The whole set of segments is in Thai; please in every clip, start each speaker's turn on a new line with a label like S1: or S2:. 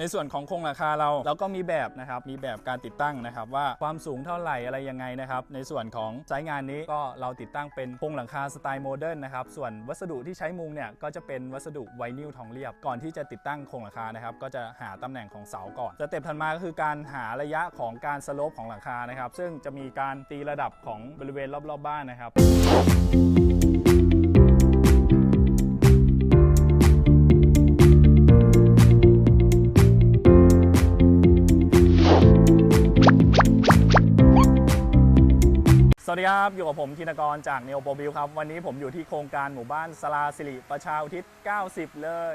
S1: ในส่วนของโครงหลังคาเราเราก็มีแบบนะครับมีแบบการติดตั้งนะครับ ว่าความสูงเท่าไหร่อะไรยังไงนะครับ ในส่วนของไซต์งานนี้ก็เราติดตั้งเป็นโครงหลังคาสไตล์โมเดิร์นนะครับส่วนวัสดุที่ใช้มุงเนี่ยก็จะเป็นวัสดุไวนิลทองเรียบ ก่อนที่จะติดตั้งโครงหลังคานะครับก็จะหาตำแหน่งของเสาก่อนสเต็ปถัดมาก็คือการหาระยะของการสโลปของหลังคานะครับ ซึ่งจะมีการตีระดับของบริเวณรอบๆบ้านนะครับ วัสดีครับ อยู่กับผมธินกรจากเนโอโปบิลครับ วันนี้ผมอยู่ที่โครงการหมู่บ้านสลาสิริประชาอุทิศ 90 เลย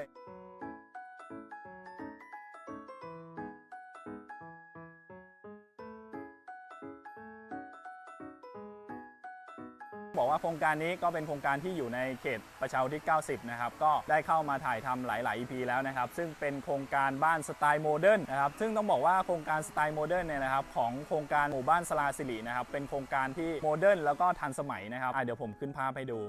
S1: บอกว่าโครงการนี้ก็เป็นโครงการที่อยู่ในเขตประชาอุทิศ90 นะครับ ก็ได้เข้ามาถ่ายทำหลาย ๆ EP แล้วนะครับ ซึ่งเป็นโครงการบ้านสไตล์โมเดิร์นนะครับ ซึ่งต้องบอกว่าโครงการสไตล์โมเดิร์นเนี่ยนะครับของโครงการหมู่บ้านสลาสิรินะครับ เป็นโครงการที่โมเดิร์นแล้วก็ทันสมัยนะครับเดี๋ยวผมขึ้นภาพให้ดู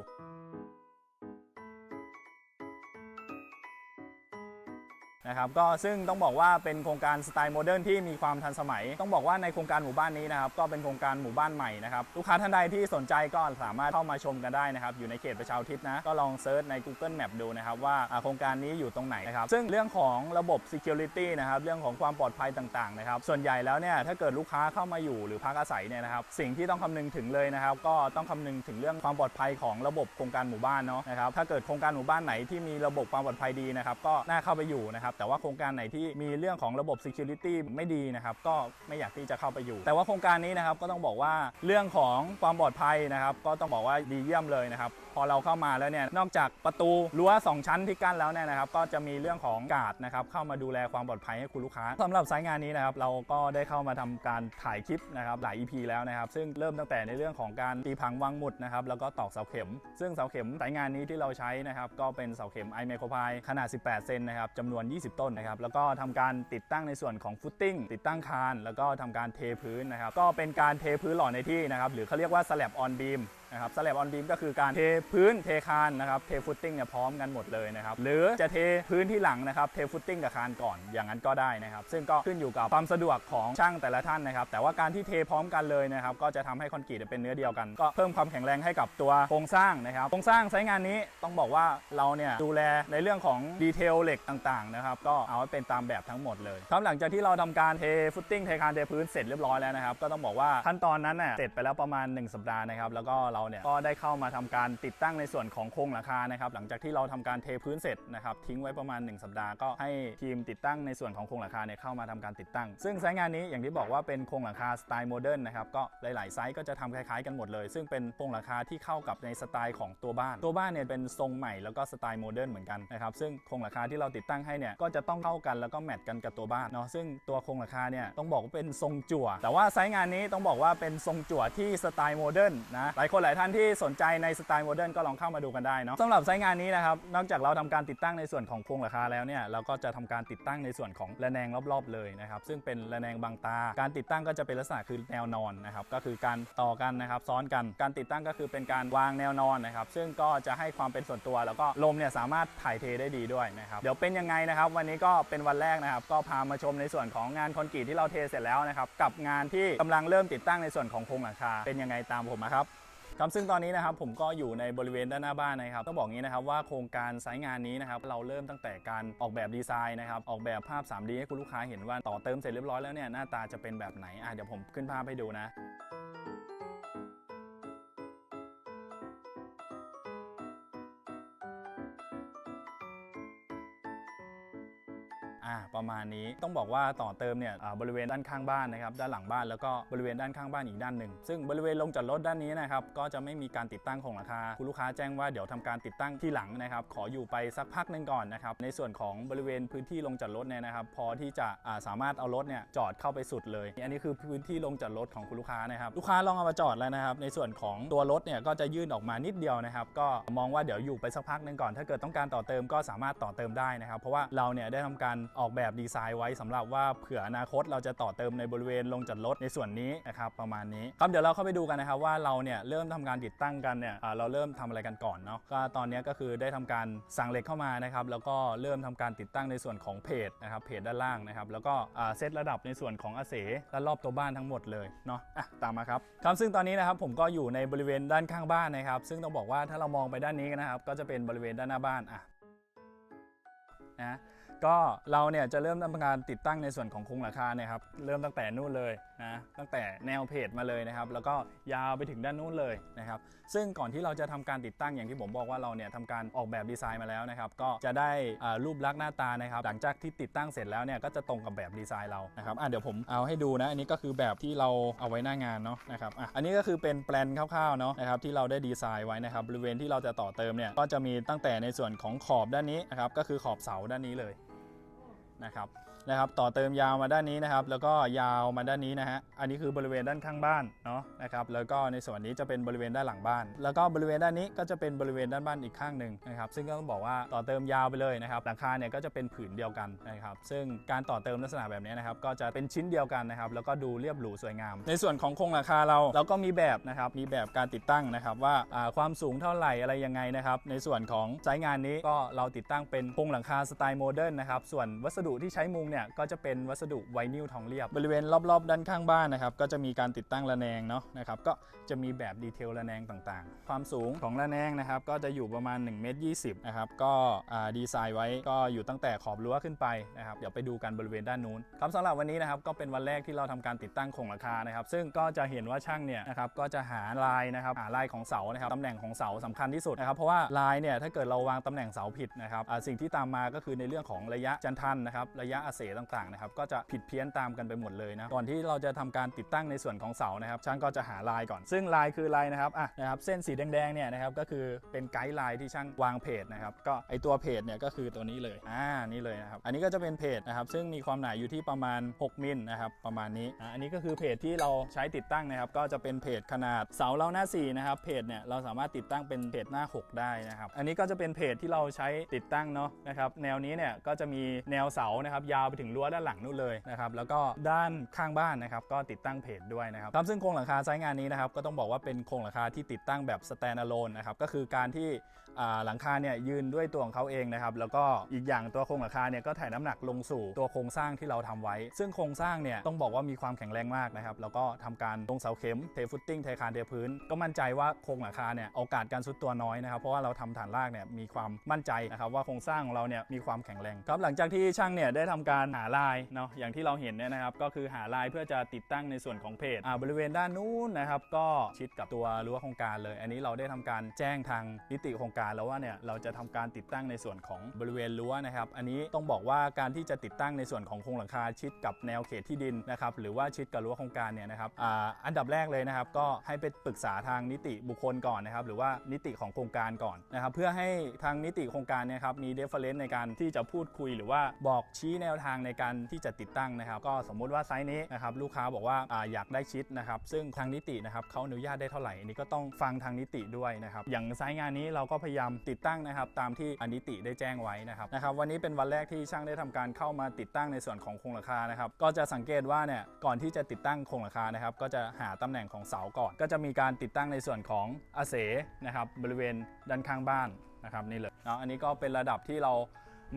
S1: นะครับก็ซึ่งต้องบอกว่าเป็นโครงการสไตล์โมเดิร์นที่มีความทันสมัย ต้องบอกว่าในโครงการหมู่บ้านนี้นะครับก็เป็นโครงการหมู่บ้านใหม่นะครับลูกค้าท่านใดที่สนใจก็สามารถเข้ามาชมกันได้นะครับอยู่ในเขตประชาทิศนะก็ลองเซิร์ชใน Google Map ดูนะครับว่าโครงการนี้อยู่ตรงไหนนะครับซึ่งเรื่องของระบบ Security นะครับเรื่องของความปลอดภัยต่างๆนะครับส่วนใหญ่แล้วเนี่ยถ้าเกิดลูกค้าเข้ามาอยู่หรือพักอาศัยเนี่ยนะครับสิ่งที่ต้องคำนึงถึงเลยนะครับก็ต้องคำนึงถึงเรื่องความปลอดภัยของระบบโครงการหมู่บ้านเนาะนะครับถ้าเกิดโครงการหมู่บ้านไหนที่มีระบบความปลอดภัยดีนะครับก็น่าเข้าไปอยู่นะครับแต่ว่าโครงการไหนที่มีเรื่องของระบบ Security ไม่ดีนะครับก็ไม่อยากที่จะเข้าไปอยู่ แต่ว่าโครงการนี้นะครับก็ต้องบอกว่าเรื่องของความปลอดภัยนะครับ ก็ต้องบอกว่าดีเยี่ยมเลยนะครับพอเราเข้ามาแล้วเนี่ยนอกจากประตูรั้ว 2 ชั้นที่กั้นแล้วเนี่ยนะครับก็จะมีเรื่องของกาดนะครับเข้ามาดูแลความปลอดภัยให้คุณลูกค้าสำหรับสายงานนี้นะครับเราก็ได้เข้ามาทำการถ่ายคลิปนะครับหลาย EP แล้วนะครับซึ่งเริ่มตั้งแต่ในเรื่องของการตีผังวางหมุดนะครับแล้วก็ตอกเสาเข็ม ซึ่งเสาเข็มสายงานนี้ที่เราใช้นะครับก็เป็นเสาเข็ม i m i c r o p i ขนาด 18 เซนนะครับจำนวน 20 ต้นนะครับแล้วก็ทำการติดตั้งในส่วนของฟุตติ้งติดตั้งคาน แล้วก็ทำการเทพื้นนะครับก็เป็นการเทพื้นหล่อในที่นะครับหรือเขาเรียกว่า slab on beam น นะครับสแลบออนบีมก็คือการเทพื้นเทคานนะครับเทฟุตติ้งเนี่ยพร้อมกันหมดเลยนะครับหรือจะเทพื้นที่หลังนะครับเทฟุตติ้งกับคานก่อนอย่างนั้นก็ได้นะครับ ซึ่งก็ขึ้นอยู่กับความสะดวกของช่างแต่ละท่านนะครับ แต่ว่าการที่เทพร้อมกันเลยนะครับ ก็จะทำให้คอนกรีตเป็นเนื้อเดียวกัน ก็เพิ่มความแข็งแรงให้กับตัวโครงสร้างนะครับโครงสร้างใช้งานนี้ต้องบอกว่าเราเนี่ยดูแลในเรื่องของดีเทลเหล็กต่างๆนะครับก็เอาให้เป็นตามแบบทั้งหมดเลยครับหลังจากที่เราทำการเทฟุตติ้งเทคานเทพื้นเสร็จเรียบร้อยแล้วนะครับก็ต้องบอกว่าขั้นตอนนั้นน่ะเสร็จไปแล้วประมาณ 1 สัปดาห์นะครับแล้วก็เราเนี่ยก็ได้เข้ามาทำการติดตั้งในส่วนของโครงหลังคานะครับหลังจากที่เราทำการเทพื้นเสร็จนะครับทิ้งไว้ประมาณ 1 สัปดาห์ก็ให้ทีมติดตั้งในส่วนของโครงหลังคาเนี่ยเข้ามาทำการติดตั้ง ซึ่งไซต์งานนี้อย่างที่บอกว่าเป็นโครงหลังคาสไตล์โมเดิร์นนะครับก็หลาย ๆ ไซต์ก็จะทำคล้ายๆกันหมดเลย ซึ่งเป็นโครงหลังคาที่เข้ากับในสไตล์ของตัวบ้าน ตัวบ้านเนี่ยเป็นทรงใหม่แล้วก็สไตล์โมเดิร์นเหมือนกันนะครับซึ่งโครงหลังคาที่เราติดตั้งให้เนี่ยก็จะต้องเข้ากันแล้วก็แมทกันกับตัวบ้านเนาะซึ่งตัวโครงหลังคาเนี่ยต้องบอกว่าเป็นทรงจั่ว แต่ว่าไซต์งานนี้ต้องบอกว่าเป็นทรงจั่วที่สไตล์โมเดิร์นนะหลายคนหลายท่านที่สนใจในสไตล์โมเดิร์นก็ลองเข้ามาดูกันได้เนาะสำหรับไซต์งานนี้นะครับ นอกจากเราทำการติดตั้งในส่วนของโครงหลังคาแล้วเนี่ยเราก็จะทำการติดตั้งในส่วนของระแนงรอบๆเลยนะครับซึ่งเป็นระแนงบางตา การติดตั้งก็จะเป็นลักษณะคือแนวนอนนะครับก็คือการต่อกันนะครับซ้อนกันการติดตั้งก็คือเป็นการวางแนวนอนนะครับซึ่งก็จะให้ความเป็นส่วนตัว แล้วก็ลมเนี่ยสามารถถ่ายเทได้ดีด้วยนะครับเดี๋ยวเป็นยังไงนะครับ วันนี้ก็เป็นวันแรกนะครับ ก็พามาชมในส่วนของงานคอนกรีตที่เราเทเสร็จแล้วนะครับกับงานที่กำลังเริ่มติดตั้งในส่วนของโครงหลังคาเป็นยังไงตามผมนะครับ ครับซึ่งตอนนี้นะครับผมก็อยู่ในบริเวณด้านหน้าบ้านนะครับต้องบอกงี้นะครับว่าโครงการไซต์งานนี้นะครับเราเริ่มตั้งแต่การออกแบบดีไซน์นะครับออกแบบภาพ 3D ให้คุณลูกค้าเห็นว่าต่อเติมเสร็จเรียบร้อยแล้วเนี่ยหน้าตาจะเป็นแบบไหนอะเดี๋ยวผมขึ้นภาพให้ดูนะ ประมาณนี้ ต้องบอกว่าต่อเติมเนี่ยบริเวณด้านข้างบ้านนะครับด้านหลังบ้านแล้วก็บริเวณด้านข้างบ้านอีกด้านหนึ่งซึ่งบริเวณลงจอดรถด้านนี้นะครับก็จะไม่มีการติดตั้งของราคาคุณลูกค้าแจ้งว่าเดี๋ยวทำการติดตั้งที่หลังนะครับขออยู่ไปสักพักหนึ่งก่อนนะครับในส่วนของบริเวณพื้นที่ลงจอดรถเนี่ยนะครับพอที่จะาสามารถเอารถเนี่ยจอดเข้าไปสุดเลย อันนี้คือพื้นที่ลงจอดรถของคุณลูกค้านะครับลูกค้าลองเอามาจอดแล้วนะครับในส่วนของตัวรถเนี่ยก็จะยื่นออกมานิดเดียวนะครับก็มองว่าเดี๋ยวอยู่ไปสักพักหนึ่งก่อน ถ้าเกิดต้องการต่อเติมก็สามารถต่อเติมได้นะครับเพราะว่าเราเนี่ยได้ทำการออกแบบดีไซน์ไว้สำหรับว่าเผื่ออนาคตเราจะต่อเติมในบริเวณลงจอดรถในส่วนนี้นะครับประมาณนี้ครับเดี๋ยวเราเข้าไปดูกันนะครับว่าเราเนี่ยเริ่มทำการติดตั้งกันเนี่ยเราเริ่มทำอะไรกันก่อนเนาะก็ตอนนี้ก็คือได้ทำการสั่งเหล็กเข้ามานะครับแล้วก็เริ่มทำการติดตั้งในส่วนของเพจนะครับเพจด้านล่างนะครับแล้วก็เซตระดับในส่วนของอาเสและรอบตัวบ้านทั้งหมดเลยเนาะอะตามมาครับครับซึ่งตอนนี้นะครับผมก็อยู่ในบริเวณด้านข้างบ้านนะครับ ซึ่งต้องบอกว่าถ้าเรามองไปด้านนี้นะครับ ก็จะเป็นบริเวณด้านหน้าบ้านอะนะ ก็เราเนี่ยจะเริ่มทำการติดตั้งในส่วนของโครงหลังคาเนี่ยครับเริ่มตั้งแต่นู่นเลยนะตั้งแต่แนวเพจมาเลยนะครับ แล้วก็ยาวไปถึงด้านนู้นเลยนะครับ ซึ่งก่อนที่เราจะทำการติดตั้งอย่างที่ผมบอกว่าเราเนี่ยทำการออกแบบดีไซน์มาแล้วนะครับก็จะได้รูปลักษณ์หน้าตานะครับ หลังจากที่ติดตั้งเสร็จแล้วเนี่ยก็จะตรงกับแบบดีไซน์เรานะครับอะเดี๋ยวผมเอาให้ดูนะอันนี้ก็คือแบบที่เราเอาไว้หน้างานเนาะนะครับอะอันนี้ก็คือเป็นแปลนคร่าวๆเนาะนะครับที่เราได้ดีไซน์ไว้นะครับบริเวณที่เราจะต่อเติมเนี่ยก็จะมีตั้งแต่ในส่วนของขอบด้านนี้นะครับก็คือขอบเสาด้านนี้เลย นะครับ นะครับต่อเติมยาวมาด้านนี้นะครับ แล้วก็ยาวมาด้านนี้นะฮะอันนี้คือบริเวณด้านข้างบ้านเนาะนะครับแล้วก็ในส่วนนี้จะเป็นบริเวณด้านหลังบ้าน แล้วก็บริเวณด้านนี้ก็จะเป็นบริเวณด้านบ้านอีกข้างหนึ่งนะครับซึ่งก็ต้องบอกว่าต่อเติมยาวไปเลยนะครับหลังคาเนี่ยก็จะเป็นผืนเดียวกันนะครับซึ่งการต่อเติมลักษณะแบบนี้นะครับก็จะเป็นชิ้นเดียวกันนะครับแล้วก็ดูเรียบหรูสวยงาม ในส่วนของโครงหลังคาเราเราก็มีแบบนะครับมีแบบการติดตั้งนะครับว่าความสูงเท่าไหร่อะไรยังไงนะครับในส่วนของไซต์งานนี้ก็เราติดตั้งเป็นโครงหลังคาสไตล์โมเดิร์นนะครับส่วนวัสดุที่ใช้มุงเนี่ยก็จะเป็นวัสดุไวนิลทองเรียบบริเวณรอบๆ ด้านข้างบ้านนะครับก็จะมีการติดตั้งระแนงเนาะนะครับก็จะมีแบบดีเทลระแนงต่างๆ ความสูงของระแนงนะครับก็จะอยู่ประมาณ1เมตร20นะครับก็อ่าดีไซน์ไว้ก็อยู่ตั้งแต่ขอบรั้วขึ้นไปนะครับเดี๋ยวไปดูกันบริเวณด้านนู้นครับสำหรับวันนี้นะครับก็เป็นวันแรกที่เราทำการติดตั้งโครงหลังคานะครับซึ่งก็จะเห็นว่าช่างเนี่ยนะครับก็จะหาลายนะครับหาลายของเสานะครับตำแหน่งของเสาสำคัญที่สุดนะครับเพราะว่าลายเนี่ยถ้าเกิดเราวางตำแหน่งเสาผิดนะครับสิ่งที่ตามมาก็คือในเรื่องของระยะจันทันนะครับระยะอาเสต่างๆนะครับก็จะผิดเพี้ยนตามกันไปหมดเลยนะก่อนที่เราจะทำการติดตั้งในส่วนของเสานะครับช่างก็จะหาลายก่อน ซึ่งลายคือลายนะครับอะนะครับเส้นสีแดงๆเนี่ยนะครับก็คือเป็นไกด์ไลน์ที่ช่างวางเพจนะครับก็ไอตัวเพจเนี่ยก็คือตัวนี้เลยอ่านี่เลยนะครับอันนี้ก็จะเป็นเพจนะครับซึ่งมีความหนาอยู่ที่ประมาณ 6มิลนะครับประมาณนี้อะอันนี้ก็คือเพจที่เราใช้ติดตั้งนะครับก็จะเป็นเพจขนาดเสาเราหน้า4นะครับเพจเนี่ยเราสามารถติดตั้งเป็นเพจหน้า 6 ได้นะครับอันนี้ก็จะเป็นเพจที่เราใช้ติดตั้งเนาะนะครับแนวนี้เนี่ยก็จะมีแนวเสานะครับยาวไปถึงรั้วด้านหลังนู่นเลยนะครับแล้วก็ด้านข้างบ้านนะครับก็ติดตั้งเพจด้วยนะครับครับซึ่งโครงหลังคาไซต์งานนี้นะครับก็ต้องบอกว่าเป็นโครงหลังคาที่ติดตั้งแบบ stand alone นะครับก็คือการที่หลังคาเนี่ยยืนด้วยตัวของเขาเองนะครับแล้วก็อีกอย่างตัวโครงหลังคาเนี่ยก็ถ่ายน้ำหนักลงสู่ตัวโครงสร้างที่เราทำไว้ ซึ่งโครงสร้างเนี่ยต้องบอกว่ามีความแข็งแรงมากนะครับแล้วก็ทำการลงเสาเข็มเทฟุตติ้งเทคานเทพื้น ก็มั่นใจว่าโครงหลังคาเนี่ยโอกาสการซุดตัวน้อยนะครับเพราะว่าเราทำฐานรากเนี่ยมีความมั่นใจนะครับว่าโครงสร้างของเราเนี่ยมีความแข็งแรงครับหลังจากที่ช่างเนี่ยได้ทำการหาลายเนาะอย่างที่เราเห็นเนี่ยนะครับก็คือหาลายเพื่อจะติดตั้งในส่วนของเพจอ่าบริเวณด้านนู้นนะครับก็ชิดกับตัวรั้วโครงการเลย อันนี้เราได้ทำการแจ้งทางนิติโครงการแล้วว่าเนี่ยเราจะทำการติดตั้งในส่วนของบริเวณรั้วนะครับ อันนี้ต้องบอกว่าการที่จะติดตั้งในส่วนของโครงหลังคาชิดกับแนวเขตที่ดินนะครับหรือว่าชิดกับรั้วโครงการเนี่ยนะครับออันดับแรกเลยนะครับ ก็ให้ไปปรึกษาทางนิติบุคคลก่อนนะครับ หรือว่านิติของโครงการก่อนนะครับ เพื่อให้ทางนิติโครงการเนี่ยครับมีเดฟเฟรนซ์ในการที่จะพูดคุย หรือว่าบอกชี้แนวทางในการที่จะติดตั้งนะครับ ก็สมมุติว่าไซส์นี้นะครับลูกค้าบอกว่าออยากได้ชิดนะครับซึ่งทางนิตินะครับเขาอนุญาตได้เท่าไหร่อันนี้ก็ต้องฟังทางนิติด้วยนะครับอย่างไซส์งานนี้เราก็พยยายามติดตั้งนะครับตามที่อนิติได้แจ้งไว้นะครับนะครับวันนี้เป็นวันแรกที่ช่างได้ทำการเข้ามาติดตั้งในส่วนของโครงหลังคานะครับก็จะสังเกตว่าเนี่ยก่อนที่จะติดตั้งโครงหลังคานะครับก็จะหาตำแหน่งของเสาก่อน ก็จะมีการติดตั้งในส่วนของอาเสนะครับบริเวณด้านข้างบ้านนะครับนี่เลยเนาะอันนี้ก็เป็นระดับที่เรา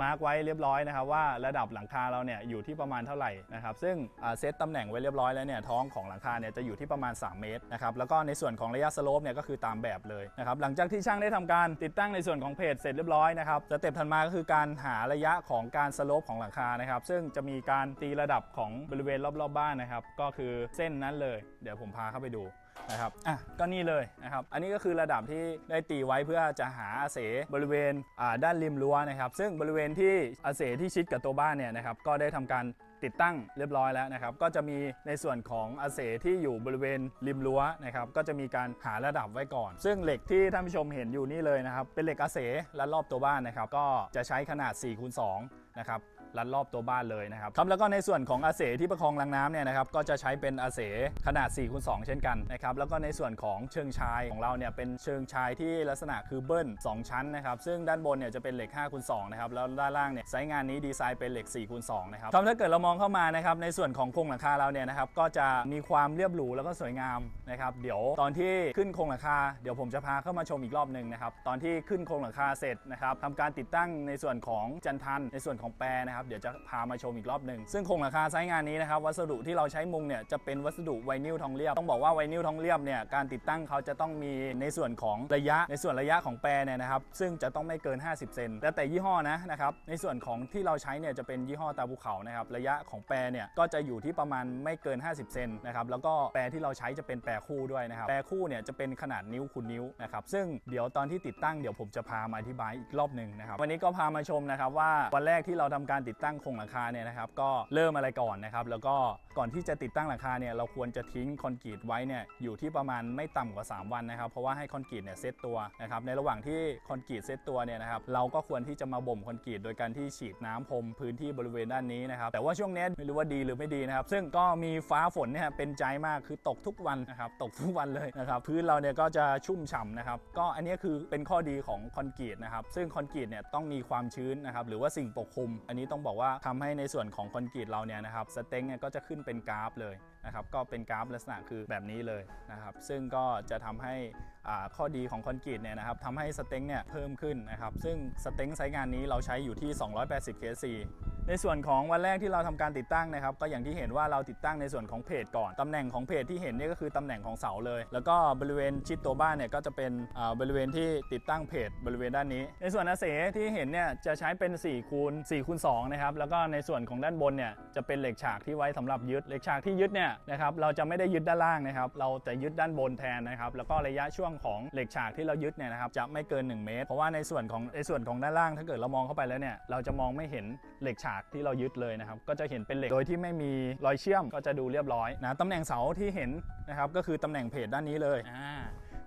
S1: มาร์กไว้เรียบร้อยนะครับว่าระดับหลังคาเราเนี่ยอยู่ที่ประมาณเท่าไหร่นะครับซึ่งเซตตำแหน่งไว้เรียบร้อยแล้วเนี่ยท้องของหลังคาเนี่ยจะอยู่ที่ประมาณ 3 เมตรนะครับแล้วก็ในส่วนของระยะสโลปเนี่ยก็คือตามแบบเลยนะครับหลังจากที่ช่างได้ทำการติดตั้งในส่วนของเพจเสร็จเรียบร้อยนะครับสเต็ปถัดมาก็คือการหาระยะของการสโลปของหลังคานะครับซึ่งจะมีการตีระดับของบริเวณรอบๆบบ้านนะครับก็คือเส้นนั้นเลย เดี๋ยวผมพาเข้าไปดู นะครับอะก็นี่เลยนะครับอันนี้ก็คือระดับที่ได้ตีไว้เพื่อจะหาอาเสบริเวณอ่าด้านริมรั้วนะครับ ซึ่งบริเวณที่อาเสที่ชิดกับตัวบ้านเนี่ยนะครับก็ได้ทำการติดตั้งเรียบร้อยแล้วนะครับ ก็จะมีในส่วนของอาเสที่อยู่บริเวณริมรั้วนะครับ ก็จะมีการหาระดับไว้ก่อน ซึ่งเหล็กที่ท่านผู้ชมเห็นอยู่นี่เลยนะครับ เป็นเหล็กอาเสและรอบตัวบ้านนะครับ ก็จะใช้ขนาด4คูณ2นะครับ ลัดรอบตัวบ้านเลยนะครับครับแล้วก็ในส่วนของอาเสที่ประคองรังน้ำเนี่ยนะครับก็จะใช้เป็นอาเสขนาด4คูณ2เช่นกันนะครับแล้วก็ในส่วนของเชิงชายของเราเนี่ยเป็นเชิงชายที่ลักษณะคือเบิ้ล2 ชั้นนะครับซึ่งด้านบนเนี่ยจะเป็นเหล็ก5คูณ2นะครับแล้วด้านล่างเนี่ยไซส์งานนี้ดีไซน์เป็นเหล็ก4คูณ2นะครับครับถ้าเกิดเรามองเข้ามานะครับในส่วนของโครงหลังคาเราเนี่ยนะครับก็จะมีความเรียบหรูแล้วก็สวยงามนะครับเดี๋ยวตอนที่ขึ้นโครงหลังคาเดี๋ยวผมจะพาเข้ามาชมอีกรอบหนึ่งนะครับตอนที่ขึ้นโครงหลังคาเสร็จนะครับทำการติดตั้งในส่วนของจันทันในส่วนของแปรนะครับเดี๋ยวจะพามาชมอีกรอบหนึ่งซึ่งโครงหลังคาไซส์งานนี้นะครับวัสดุที่เราใช้มุงเนี่ยจะเป็นวัสดุไวนิลทองเรียบต้องบอกว่าไวนิลทองเรียบเนี่ยการติดตั้งเขาจะต้องมีในส่วนของระยะในส่วนระยะของแปรเนี่ยนะครับซึ่งจะต้องไม่เกิน 50 เซนแล้วแต่ยี่ห้อนะนะครับในส่วนของที่เราใช้เนี่ยจะเป็นยี่ห้อตาภูเขานะครับระยะของแปรเนี่ยก็จะอยู่ที่ประมาณไม่เกิน 50 เซนนะครับแล้วก็แปรที่เราใช้จะเป็นแปรคู่ด้วยนะครับแปรคู่เนี่ยจะเป็นขนาดนิ้วคูณนิ้วนะครับซึ่งเดี๋ยวตอนที่ติดตั้งเดี๋ยวผมจะพามาอธิบายอีกรอบหนึ่งนะครับวันนี้ก็พามาชมนะครับว่าวันแรกที่เราทำการติดติดตั้งโครงหลังคาเนี่ยนะครับก็เริ่มอะไรก่อนนะครับแล้วก็ก่อนที่จะติดตั้งหลังคาเนี่ยเราควรจะทิ้งคอนกรีตไว้เนี่ยอยู่ที่ประมาณไม่ต่ำกว่า 3 วันนะครับเพราะว่าให้คอนกรีตเนี่ยเซตตัวนะครับในระหว่างที่คอนกรีตเซตตัวเนี่ยนะครับเราก็ควรที่จะมาบ่มคอนกรีตโดยการที่ฉีดน้ำพรมพื้นที่บริเวณด้านนี้นะครับแต่ว่าช่วงนี้ไม่รู้ว่าดีหรือไม่ดีนะครับซึ่งก็มีฟ้าฝนเนี่ยเป็นใจมากคือตกทุกวันนะครับตกทุกวันเลยนะครับพื้นเราเนี่ยก็จะชุ่มฉ่ำนะครับก็อันนี้คือเป็นข้อดีของคอนกรีตนะครับซึ่งคอนกรีตเนี่ยต้องมีความชื้นนะครับหรือว่าสิ่งปกคลุม อันนี้ต้องบอกว่าทำให้ในส่วนของคอนกรีตเราเนี่ยนะครับสเต็งเนี่ยก็จะขึ้นเป็นกราฟเลย นะครับก็เป็นกราฟลักษณะคือแบบนี้เลยนะครับซึ่งก็จะทำให้ข้อดีของคอนกรีตเนี่ยนะครับทำให้สเต็งเนี่ยเพิ่มขึ้นนะครับซึ่งสเต็งไซส์งานนี้เราใช้อยู่ที่ 280 kc ในส่วนของวันแรกที่เราทำการติดตั้งนะครับ ก็อย่างที่เห็นว่าเราติดตั้งในส่วนของเพจก่อนตำแหน่งของเพจที่เห็นเนี่ยก็คือตำแหน่งของเสาเลย แล้วก็บริเวณชิดตัวบ้านเนี่ยก็จะเป็นบริเวณที่ติดตั้งเพจบริเวณด้านนี้ ในส่วนอาเสที่เห็นเนี่ยจะใช้เป็น4คูณ4คูณ2นะครับแล้วก็ในส่วนของด้านบนเนี่ยจะเป็นเหล็กฉากที่ไว้สำหรับยึดเหล็กฉากที่ยึดเนี่ยนะครับเราจะไม่ได้ยึดด้านล่างนะครับ เราจะยึดด้านบนแทนนะครับ แล้วก็ระยะช่วงของเหล็กฉากที่เรายึดเนี่ยนะครับจะไม่เกิน 1 เมตร เพราะว่าในส่วนของในส่วนของด้านล่างถ้าเกิดเรามองเข้าไปแล้วเนี่ยเราจะมองไม่เห็นเหล็กฉากที่เรายึดเลยนะครับก็จะเห็นเป็นเหล็กโดยที่ไม่มีรอยเชื่อมก็จะดูเรียบร้อยนะตำแหน่งเสาที่เห็นนะครับก็คือตำแหน่งเพจด้านนี้เลยอ่า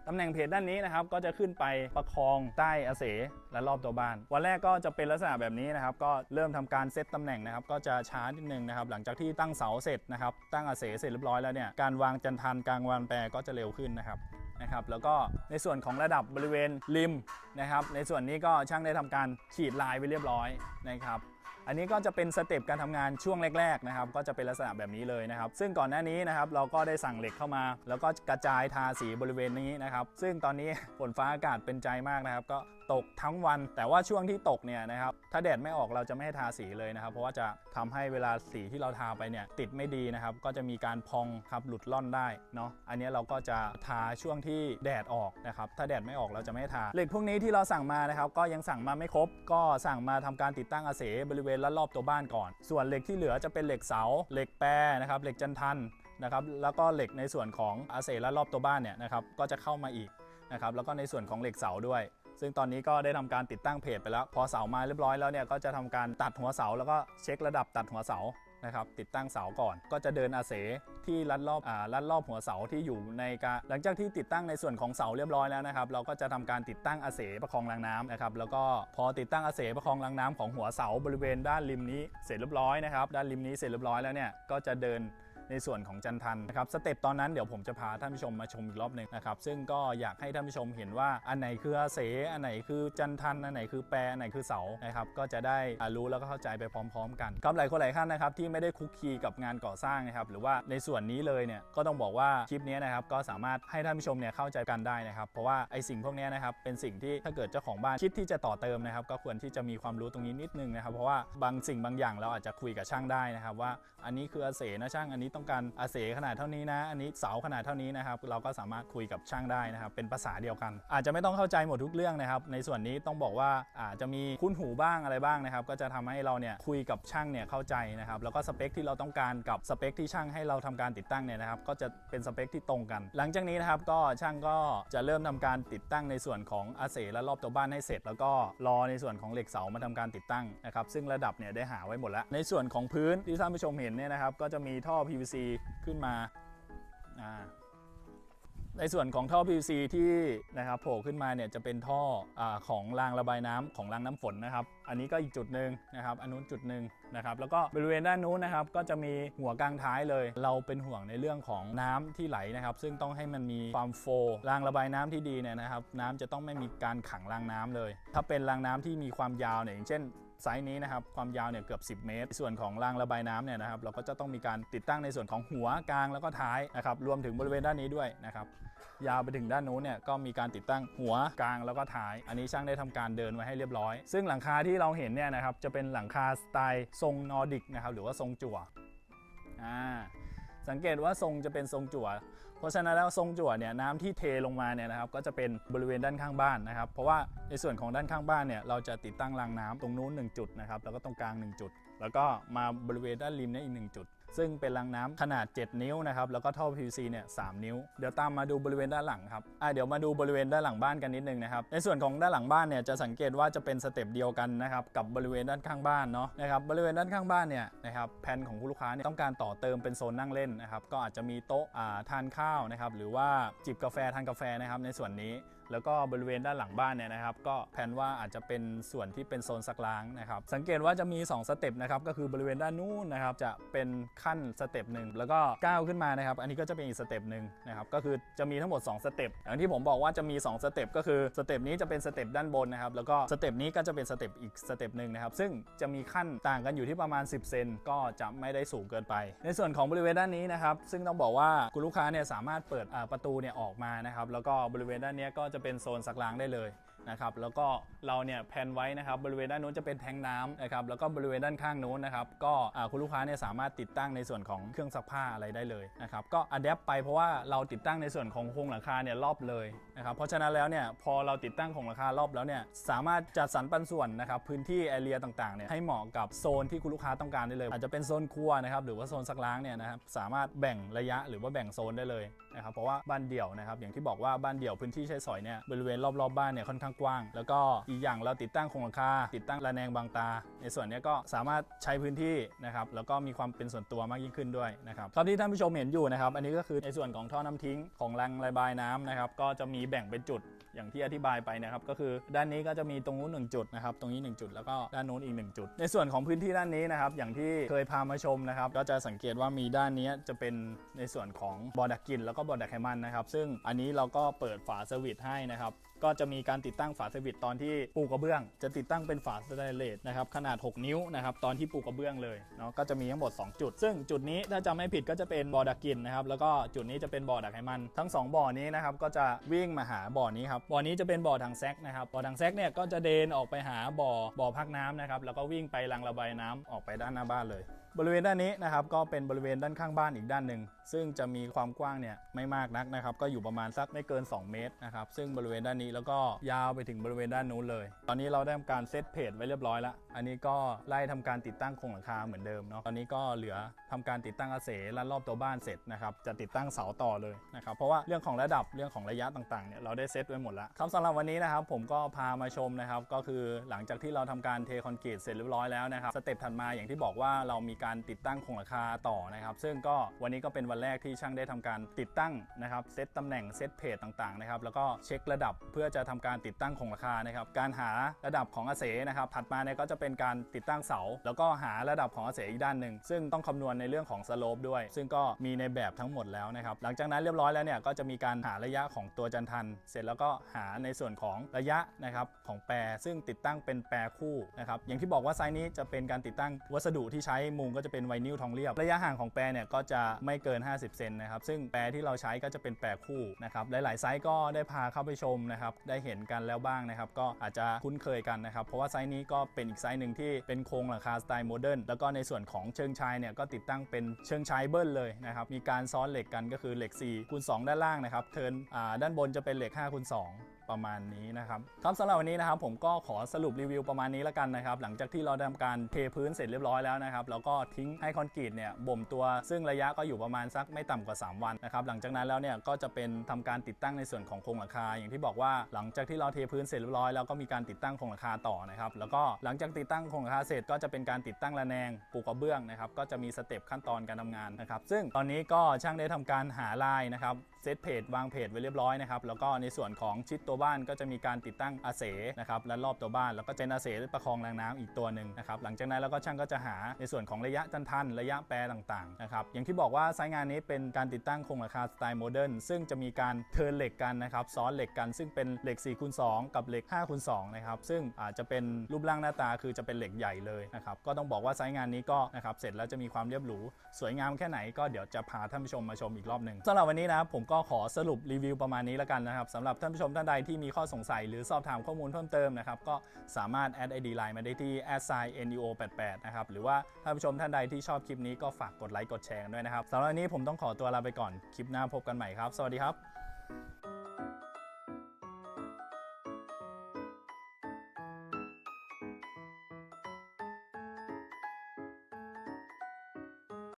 S1: ตำแหน่งเพจด้านนี้นะครับก็จะขึ้นไปประคองใต้อาเสและรอบตัวบ้าน วันแรกก็จะเป็นลักษณะแบบนี้นะครับก็เริ่มทำการเซตตำแหน่งนะครับก็จะช้านิดนึงนะครับหลังจากที่ตั้งเสาเสร็จนะครับตั้งอาเสเสร็จเรียบร้อยแล้วเนี่ยการวางจันทันกลางวางแปรก็จะเร็วขึ้นนะครับนะครับแล้วก็ในส่วนของระดับบริเวณริมนะครับในส่วนนี้ก็ช่างได้ทำการขีดลายไปเรียบร้อยนะครับ อันนี้ก็จะเป็นสเต็ปการทำงานช่วงแรกๆนะครับก็จะเป็นลักษณะแบบนี้เลยนะครับ ซึ่งก่อนหน้านี้นะครับเราก็ได้สั่งเหล็กเข้ามา แล้วก็กระจายทาสีบริเวณนี้นะครับ ซึ่งตอนนี้ฝนฟ้าอากาศเป็นใจมากนะครับ ก็ ตกทั้งวัน แต่ว่าช่วงที่ตกเนี่ยนะครับถ้าแดดไม่ออกเราจะไม่ให้ทาสีเลยนะครับ เพราะว่าจะทำให้เวลาสีที่เราทาไปเนี่ยติดไม่ดีนะครับ ก็จะมีการพองครับหลุดล่อนได้เนาะอันนี้เราก็จะทาช่วงที่แดดออกนะครับถ้าแดดไม่ออกเราจะไม่ให้ทาเหล็กพวกนี้ที่เราสั่งมานะครับ ก็ยังสั่งมาไม่ครบ ก็สั่งมาทำการติดตั้งอาเสบริเวณรอบตัวบ้านก่อน ส่วนเหล็กที่เหลือจะเป็นเหล็กเสาเหล็กแปรนะครับเหล็กจันทันนะครับแล้วก็เหล็กในส่วนของอาเสและรอบตัวบ้านเนี่ยนะครับก็จะเข้ามาอีกนะครับแล้วก็ในส่วนของเหล็กเสาด้วย ซึ่งตอนนี้ก็ได้ทำการติดตั้งเพจไปแล้ว พอเสามาเรียบร้อยแล้วเนี่ยก็จะทำการตัดหัวเสาแล้วก็เช็คระดับตัดหัวเสานะครับติดตั้งเสาก่อนก็จะเดินอาเสที่ลัดรอบอ่าลัดรอบหัวเสาที่อยู่ในการหลังจากที่ติดตั้งในส่วนของเสาเรียบร้อยแล้วนะครับเราก็จะทำการติดตั้งอาเสประคองรางน้ำนะครับแล้วก็พอติดตั้งอาเสประคองรางน้ำของหัวเสาบริเวณด้านริมนี้เสร็จเรียบร้อยนะครับด้านริมนี้เสร็จเรียบร้อยแล้วเนี่ยก็จะเดิน ในส่วนของจันทันนะครับสเต็ปตอนนั้นเดี๋ยวผมจะพาท่านผู้ชมมาชมอีกรอบหนึ่งนะครับซึ่งก็อยากให้ท่านผู้ชมเห็นว่าอันไหนคืออาเสอันไหนคือจันทันอันไหนคือแปรอันไหนคือเสานะครับก็จะได้รู้แล้วก็เข้าใจไปพร้อม ๆ กันครับหลายคนหลายท่านนะครับที่ไม่ได้คุกคีกับงานก่อสร้างนะครับหรือว่าในส่วนนี้เลยเนี่ยก็ต้องบอกว่าคลิปนี้นะครับก็สามารถให้ท่านผู้ชมเนี่ยเข้าใจกันได้นะครับเพราะว่าไอสิ่งพวกนี้นะครับเป็นสิ่งที่ถ้าเกิดเจ้าของบ้านคิดที่จะต่อเติมนะครับก็ควรที่จะมีความรู้ตรงนี้นิดนึงนะครับเพราะว่าบางสิ่งบางอย่างเราอาจจะคุยกับช่างได้นะครับว่าอันนี้คืออาเสนะช่างอันนี้ต้องการอาเสขนาดเท่านี้นะ อันนี้เสาขนาดเท่านี้นะครับเราก็สามารถคุยกับช่างได้นะครับเป็นภาษาเดียวกัน อาจจะไม่ต้องเข้าใจหมดทุกเรื่องนะครับ ในส่วนนี้ต้องบอกว่าอาจจะมีคุ้นหูบ้างอะไรบ้างนะครับ ก็จะทำให้เราเนี่ยคุยกับช่างเนี่ยเข้าใจนะครับแล้วก็สเปคที่เราต้องการกับสเปคที่ช่างให้เราทำการติดตั้งเนี่ยนะครับก็จะเป็นสเปคที่ตรงกัน หลังจากนี้นะครับก็ช่างก็จะเริ่มทำการติดตั้งในส่วนของอาเสและรอบตัวบ้านให้เสร็จ แล้วก็รอในส่วนของเหล็กเสามาทำการติดตั้งนะครับซึ่งระดับเนี่ยได้หาไว้หมดแล้ว ในส่วนของพื้นที่ท่านผู้ชมเห็นเนี่ยนะครับก็จะมีท่อ PVC ขึ้นมาในส่วนของท่อ PVC ที่นะครับโผล่ขึ้นมาเนี่ยจะเป็นท่ออของรางระบายน้ำของรางน้ำฝนนะครับ อันนี้ก็อีกจุดหนึ่งนะครับอันนู้นจุดหนึ่งนะครับ แล้วก็บริเวณด้านนู้นนะครับก็จะมีหัวกลางท้ายเลย เราเป็นห่วงในเรื่องของน้ำที่ไหลนะครับ ซึ่งต้องให้มันมีความโฟลว์รางระบายน้ำที่ดีเนี่ยนะครับ น้ำจะต้องไม่มีการขังรางน้ำเลย ถ้าเป็นรางน้ำที่มีความยาวเนี่ยอย่างเช่น ไซส์นี้นะครับความยาวเนี่ยเกือบ 10 เมตร ส่วนของรางระบายน้ำเนี่ยนะครับเราก็จะต้องมีการติดตั้งในส่วนของหัวกลางแล้วก็ท้ายนะครับรวมถึงบริเวณด้านนี้ด้วยนะครับยาวไปถึงด้านนู้นเนี่ยก็มีการติดตั้งหัวกลางแล้วก็ท้าย อันนี้ช่างได้ทำการเดินไว้ให้เรียบร้อย ซึ่งหลังคาที่เราเห็นเนี่ยนะครับจะเป็นหลังคาสไตล์ทรงนอร์ดิกนะครับหรือว่าทรงจั่วอ่าสังเกตว่าทรงจะเป็นทรงจั่ว เพราะฉะนั้นแล้วทรงจั่วเนี่ยน้ำที่เทลงมาเนี่ยนะครับก็จะเป็นบริเวณด้านข้างบ้านนะครับ เพราะว่าในส่วนของด้านข้างบ้านเนี่ยเราจะติดตั้งรางน้ำตรงนู้น 1 จุดนะครับแล้วก็ตรงกลาง 1 จุด แล้วก็มาบริเวณด้านริมเนี่ยอีก 1 จุดซึ่งเป็นรางน้ำขนาด 7 นิ้วนะครับแล้วก็ท่อ PVC เนี่ยสนิ้ว เดี๋ยวตามมาดูบริเวณด้านหลังครับอะเดี๋ยวมาดูบริเวณด้านหลังบ้านกันนิดนึงนะครับในส่วนของด้านหลังบ้านเนี่ยจะสังเกตว่าจะเป็นสเต็ปเดียวกันนะครับกับบริเวณด้านข้างบ้านเนาะนะครับบริเวณด้านข้างบ้านเนี่ยนะครับแผนของคุณลูกค้าเนี่ยต้องการต่อเติมเป็นโซนนั่งเล่นนะครับก็อาจจะมีโต๊ะอ่าทานข้าวนะครับหรือว่าจิบกาแฟทานกาแฟนะครับในส่วนนี้ แล้วก็บริเวณด้านหลังบ้านเนี่ยนะครับ ก็แผนว่าอาจจะเป็นส่วนที่เป็นโซนซักล้างนะครับ สังเกตว่าจะมี 2 สเต็ปนะครับ ก็คือบริเวณด้านนู้นนะครับ จะเป็นขั้นสเต็ปหนึ่งแล้วก็ก้าวขึ้นมานะครับ อันนี้ก็จะเป็นอีกสเต็ปหนึ่งนะครับ ก็คือจะมีทั้งหมด 2 สเต็ป อย่างที่ผมบอกว่าจะมี 2 สเต็ปก็คือสเต็ปนี้จะเป็นสเต็ปด้านบนนะครับ แล้วก็สเต็ปนี้ก็จะเป็นสเต็ปอีกสเต็ปหนึ่งนะครับ ซึ่งจะมีขั้นต่างกันอยู่ที่ประมาณ 10 เซน ก็จะไม่ได้สูงเกินไป ในส่วนของบริเวณด้านนี้นะครับ ซึ่งต้องบอกว่าคุณลูกค้าเนี่ยสามารถเปิดประตูเนี่ยออกมานะครับ แล้วก็บริเวณด้านนี้ก็จะจะเป็นโซนซักล้างได้เลย นะครับแล้วก็เราเนี่ยแพนไว้นะครับบริเวณด้านนู้นจะเป็นแทงน้ำนะครับแล้วก็บริเวณด้านข้างนู้นนะครับก็คุณลูกค้าเนี่ยสามารถติดตั้งในส่วนของเครื่องซักผ้าอะไรได้เลยนะครับก็อัดแอปไปเพราะว่าเราติดตั้งในส่วนของโครงหลังคาเนี่ยรอบเลยนะครับเพราะฉะนั้นแล้วเนี่ยพอเราติดตั้งโครงหลังคารอบแล้วเนี่ยสามารถจัดสรรปันส่วนนะครับพื้นที่แอเรียต่างๆเนี่ยให้เหมาะกับโซนที่คุณลูกค้าต้องการได้เลย อาจจะเป็นโซนครัวนะครับหรือว่าโซนซักล้างเนี่ยนะครับสามารถแบ่งระยะหรือว่าแบ่งโซนได้เลยนะครับเพราะว่าบ้านเดี่ยวนะครับอย่างที่บอกว่าบ้านเดี่ยวพื้นที่ใช้สอยเนี่ยบริเวณรอบๆบ้านเนี่ยค่อนข้างกว้าง แล้วก็อีกอย่างเราติดตั้งโครงหลังคาติดตั้งระแนงบางตา ในส่วนนี้ก็สามารถใช้พื้นที่นะครับแล้วก็มีความเป็นส่วนตัวมากยิ่งขึ้นด้วยนะครับครับที่ท่านผู้ชมเห็นอยู่นะครับอันนี้ก็คือในส่วนของท่อน้ำทิ้งของรังระบายน้ำนะครับก็จะมีแบ่งเป็นจุด อย่างที่อธิบายไปนะครับก็คือด้านนี้ก็จะมีตรงนู้นหนึ่งจุดนะครับตรงนี้ 1 จุด แล้วก็ด้านนู้นอีก 1 จุด ในส่วนของพื้นที่ด้านนี้นะครับอย่างที่เคยพามาชมนะครับก็จะสังเกตว่ามีด้านนี้จะเป็นในส่วนของบอดักกลิ่นแล้วก็บอดักไขมันนะครับซึ่งอันนี้เราก็เปิดฝาสวิตให้นะครับก็จะมีการติดตั้งฝาสวิตตอนที่ปูกระเบื้อง จะติดตั้งเป็นฝาสแตเลสนะครับขนาด 6 นิ้วนะครับตอนที่ปูกระเบื้องเลยเนาะก็จะมีทั้งหมด 2 จุด ซึ่งจุดนี้ถ้าจำไม่ผิดก็จะเป็นบ่อดักกินนะครับแล้วก็จุดนี้จะเป็นบ่อดักไขมัน ทั้ง 2 บ่อนี้นะครับก็จะวิ่งมาหาบ่อนี้ครับบ่อนี้จะเป็นบ่อถังแซกนะครับบ่อถังแซกเนี่ยก็จะเดินออกไปหาบ่อบ่อพักน้ำนะครับแล้วก็วิ่งไปรังระบายน้ำออกไปด้านหน้าบ้านเลย บริเวณด้านนี้นะครับก็เป็นบริเวณด้านข้างบ้านอีกด้านหนึ่ง ซึ่งจะมีความกว้างเนี่ยไม่มากนักนะครับ ก็อยู่ประมาณสักไม่เกิน 2 เมตรนะครับ ซึ่งบริเวณด้านนี้แล้วก็ยาวไปถึงบริเวณด้านนู้นเลย ตอนนี้เราได้ทำการเซตเพจไว้เรียบร้อยแล้ว อันนี้ก็ไล่ทำการติดตั้งโครงหลังคาเหมือนเดิมเนาะ ตอนนี้ก็เหลือทำการติดตั้งอาเสลันรอบตัวบ้านเสร็จนะครับ จะติดตั้งเสาต่อเลยนะครับ เพราะว่าเรื่องของระดับเรื่องของระยะต่างๆเนี่ยเราได้เซตไว้หมดแล้วครับสำหรับวันนี้นะครับผมก็พามาชมนะครับ ก็คือหลังจากที่เราทำการเทคอนกรีตเสร็จเรียบร้อยแล้วนะครับ สเต็ปถัดมาอย่างที่บอกว่าเรามีการติดตั้งโครงหลังคาต่อนะครับ ซึ่งก็วันนี้ก็เป็นวันแรกที่ช่างได้ทำการติดตั้งนะครับเซตตำแหน่งเซตเพจต่างๆนะครับแล้วก็เช็คระดับเพื่อจะทำการติดตั้งโครงหลังคานะครับการหาระดับของอาเสนะครับถัดมาเนี่ยก็จะเป็นการติดตั้งเสา แล้วก็หาระดับของอาเสอีกด้านหนึ่งซึ่งต้องคำนวณในเรื่องของสโลปด้วย ซึ่งก็มีในแบบทั้งหมดแล้วนะครับหลังจากนั้นเรียบร้อยแล้วเนี่ยก็จะมีการหาระยะของตัวจันทัน เสร็จแล้วก็หาในส่วนของระยะนะครับของแปรซึ่งติดตั้งเป็นแปรคู่นะครับอย่างที่บอกว่าไซส์นี้จะเป็นการติดตั้งวัสดุที่ใช้มุงก็จะเป็นไวนิลทองเรียบ ระยะห่างของแปรเนี่ยก็จะไม่เกิน50 เซนนะครับ ซึ่งแปรที่เราใช้ก็จะเป็นแปรคู่นะครับ หลาย ๆ ไซส์ก็ได้พาเข้าไปชมนะครับ ได้เห็นกันแล้วบ้างนะครับ ก็อาจจะคุ้นเคยกันนะครับ เพราะว่าไซส์นี้ก็เป็นอีกไซส์หนึ่งที่เป็นโครงหลังคาสไตล์โมเดิร์น แล้วก็ในส่วนของเชิงชายเนี่ยก็ติดตั้งเป็นเชิงชายเบิ้ลเลยนะครับ มีการซ้อนเหล็กกันก็คือเหล็ก4คูณ2ด้านล่างนะครับ เทินด้านบนจะเป็นเหล็ก5คูณ2 ประมาณนี้นะครับครับสำหรับวันนี้นะครับผมก็ขอสรุปรีวิวประมาณนี้แล้วกันนะครับหลังจากที่เราทำการเทพื้นเสร็จเรียบร้อยแล้วนะครับแล้วก็ทิ้งให้คอนกรีตเนี่ยบ่มตัวซึ่งระยะก็อยู่ประมาณสักไม่ต่ำกว่า 3 วันนะครับหลังจากนั้นแล้วเนี่ยก็จะเป็นทำการติดตั้งในส่วนของโครงหลังคา อย่างที่บอกว่าหลังจากที่เราเทพื้นเสร็จเรียบร้อยแล้วก็มีการติดตั้งโครงหลังคาต่อนะครับแล้วก็หลังจากติดตั้งโครงหลังคาเสร็จก็จะเป็นการติดตั้งระแนงปูกระเบื้องนะครับก็จะมีสเต็ปขั้นตอนการทำงานนะครับซึ่งตอนนี้ก็ช่างได้ทำการหาลายนะครับ เซตเพจวางเพจไว้เรียบร้อยนะครับแล้วก็ในส่วนของชิดตัวบ้านก็จะมีการติดตั้งอาเสนะครับและรอบตัวบ้าน แล้วก็เจนอาเสประคองแรงน้ำอีกตัวหนึ่งนะครับหลังจากนั้นแล้วก็ช่างก็จะหาในส่วนของระยะจันทันระยะแปรต่างๆนะครับอย่างที่บอกว่าไซต์งานนี้เป็นการติดตั้งโครงหลังคาสไตล์โมเดิร์นซึ่งจะมีการเทิร์นเหล็กกันนะครับซ้อนเหล็กกันซึ่งเป็นเหล็ก4คูณ2กับเหล็ก5คูณ2นะครับซึ่งอาจจะเป็นรูปร่างหน้าตาคือจะเป็นเหล็กใหญ่เลยนะครับก็ต้องบอกว่าไซต์งานนี้ก็นะครับเสร็จแล้วจะมีความเรียบหรู สวยงามแค่ไหนก็เดี๋ยวจะพาท่านผู้ชมมาชมอีกรอบหนึ่งสำหรับวันนี้นะผมก็ขอสรุปรีวิวประมาณนี้แล้วกันนะครับสำหรับท่านผู้ชมท่านใดที่มีข้อสงสัย หรือสอบถามข้อมูลเพิ่มเติมนะครับก็สามารถแอดไอดีไลน์มาได้ที่ @neo88 นะครับหรือว่าท่านผู้ชมท่านใดที่ชอบคลิปนี้ก็ฝากกดไลค์กดแชร์ด้วยนะครับสำหรับวันนี้ผมต้องขอตัวลาไปก่อนคลิปหน้าพบกันใหม่ครับ สวัสดีครับ